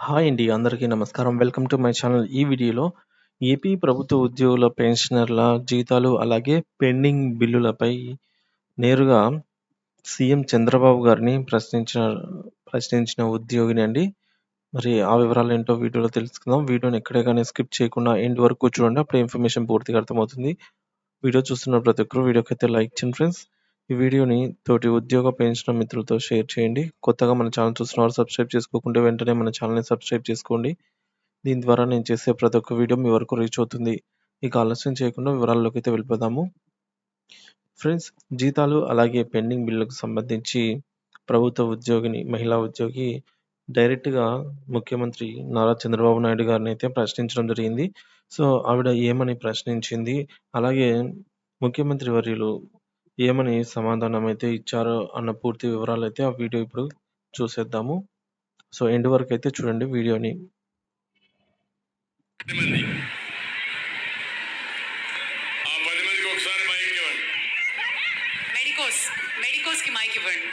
Hi అండి. అందరికీ నమస్కారం. Welcome to my channel. ఈ వీడియోలో ఏపీ ప్రభుత్వ ఉద్యోగుల, పెన్షనర్ల జీతాలు అలాగే పెండింగ్ బిల్లులపై నేరుగా సీఎం చంద్రబాబు గారిని ప్రశ్నించిన ప్రశ్నించిన ఉద్యోగిని అండి. మరి ఆ వివరాలు ఏంటో వీడియోలో తెలుసుకుందాం. వీడియోని ఎక్కడే కానీ స్కిప్ చేయకుండా ఎండ్ వరకు చూడండి. అప్పుడు ఇన్ఫర్మేషన్ పూర్తిగా అర్థమవుతుంది. వీడియో చూస్తున్న ప్రతి ఒక్కరు వీడియోకైతే లైక్ చేయండి ఫ్రెండ్స్. ఈ వీడియోని తోటి ఉద్యోగ పెన్షనర్ మిత్రులతో షేర్ చేయండి. కొత్తగా మన ఛానల్ చూస్తున్నవారు సబ్స్క్రైబ్ చేసుకోకుంటే వెంటనే మన ఛానల్‌ని సబ్స్క్రైబ్ చేసుకోండి. దీని ద్వారా నేను చేసే ప్రతి ఒక్క వీడియో మీ వరకు రీచ్ అవుతుంది. ఇక ఆలస్యం చేయకుండా వివరాల్లోకి అయితే వెళ్ళిపోదాము. ఫ్రెండ్స్ జీతాలు అలాగే పెండింగ్ బిల్లులకు సంబంధించి ప్రభుత్వ ఉద్యోగిని, మహిళా ఉద్యోగి డైరెక్ట్‌గా ముఖ్యమంత్రి నారా చంద్రబాబు నాయుడు గారిని అయితే ప్రశ్నించడం జరిగింది. సో, ఆవిడ ఏమని ప్రశ్నించింది? అలాగే ముఖ్యమంత్రి వర్యులు ఏమని సమాధానమైతే ఇచ్చారో అన్న పూర్తి వివరాలైతే ఆ వీడియో ఇప్పుడు చూసేద్దాము. సో, ఎండ్ వరకైతే చూడండి వీడియోని. మంది. ఆ పది మందికి ఒకసారి మైక్ ఇవ్వండి. మెడికోస్ మెడికోస్కి మైక్ ఇవ్వండి.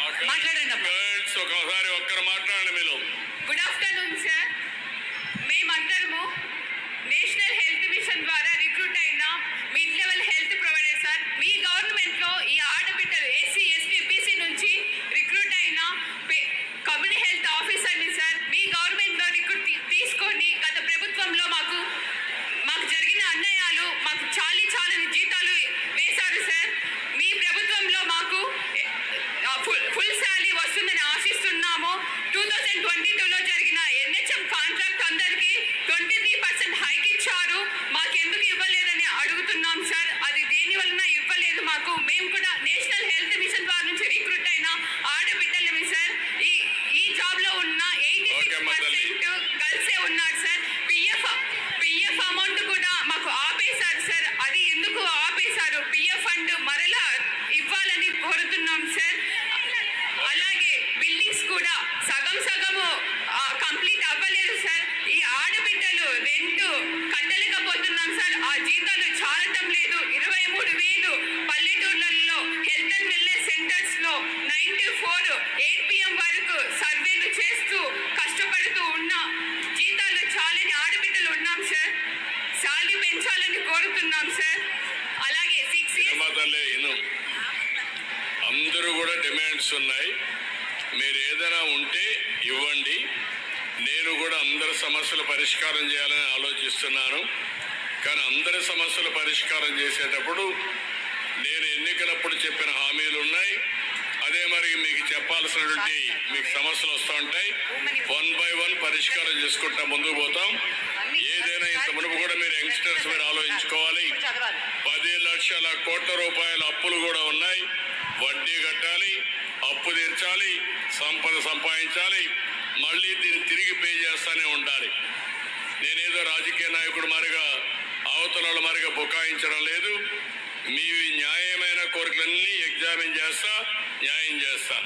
ఆ గర్ల్- మాట్లాడండి ఒకసారి ఒక్కరు మాట్లాడండి మీరు good afternoon full full salary వస్తుందని ఆశిస్తున్నాము. టూ థౌజండ్ ట్వంటీ టూలో జరిగిన ఎన్హెచ్ఎం కాంట్రాక్ట్ అందరికీ ట్వంటీ త్రీ పర్సెంట్ హైక్ ఇచ్చారు. మాకెందుకు ఇవ్వలేదని అడుగుతున్నాం సార్. అది దేని వలన ఇవ్వలేదు మాకు. మేము కూడా నేషనల్ హెల్త్ మిషన్ ద్వారా నుంచి రిక్రూట్ అయిన ఆడబిడ్డలమి సార్. ఈ ఈ జాబ్లో ఉన్న ఎయిటీ సిక్స్. పర్సెంట్ గర్ల్సే ఉన్నారు సార్. పిఎఫ్ పిఎఫ్ అమౌంట్ కూడా మాకు ఆపేశారు సార్. అది ఎందుకు ఆపేశారు? పిఎఫ్ ఫండ్ మరలా ఇవ్వాలని కోరుతున్నాం సార్ అలాగే బిల్డింగ్స్ కూడా సగం సగము కంప్లీట్ అవ్వలేదు సార్ ఈ ఆడబిడ్డలు రెంట్ కట్టలేకపోతున్నాం సార్ ఆ జీతాలు చాలటం లేదు. ఇరవై మూడు వేలు పల్లెటూర్లలో హెల్త్ అండ్ వెల్నెస్ సెంటర్స్లో nine to four eight PM వరకు సర్వేలు చేస్తూ కష్టపడుతూ ఉన్నా జీతాలు చాలని ఆడబిడ్డలు ఉన్నాం సార్ శాలరీ పెంచాలని కోరుతున్నాం సార్ అలాగే సిక్స్ అందరూ కూడా డిమాండ్స్ ఉన్నాయి. మీరు ఏదైనా ఉంటే ఇవ్వండి. నేను కూడా అందరి సమస్యలు పరిష్కారం చేయాలని ఆలోచిస్తున్నాను. కానీ అందరి సమస్యలు పరిష్కారం చేసేటప్పుడు నేను ఎన్నికలప్పుడు చెప్పిన హామీలు ఉన్నాయి. అదే మరి మీకు చెప్పాల్సినటువంటి మీకు సమస్యలు వస్తూ ఉంటాయి. వన్ బై వన్ పరిష్కారం చేసుకుంటా ముందుకు పోతాం. ఏదైనా ఇంత మునుపు కూడా మీరు యంగ్స్టర్స్ మీరు ఆలోచించుకోవాలి. పది లక్షల కోట్ల రూపాయల అప్పులు కూడా ఉన్నాయి. వడ్డీ కట్టాలి అప్పు తీర్చాలి సంపద సంపాదించాలి మళ్ళీ దీన్ని తిరిగి పే చేస్తానే ఉండాలి. నేనేదో రాజకీయ నాయకుడు మరిగా అవతల మరిగా బుకాయించడం లేదు. మీవి న్యాయమైన కోరికలన్నీ ఎగ్జామిన్ చేస్తా న్యాయం చేస్తా.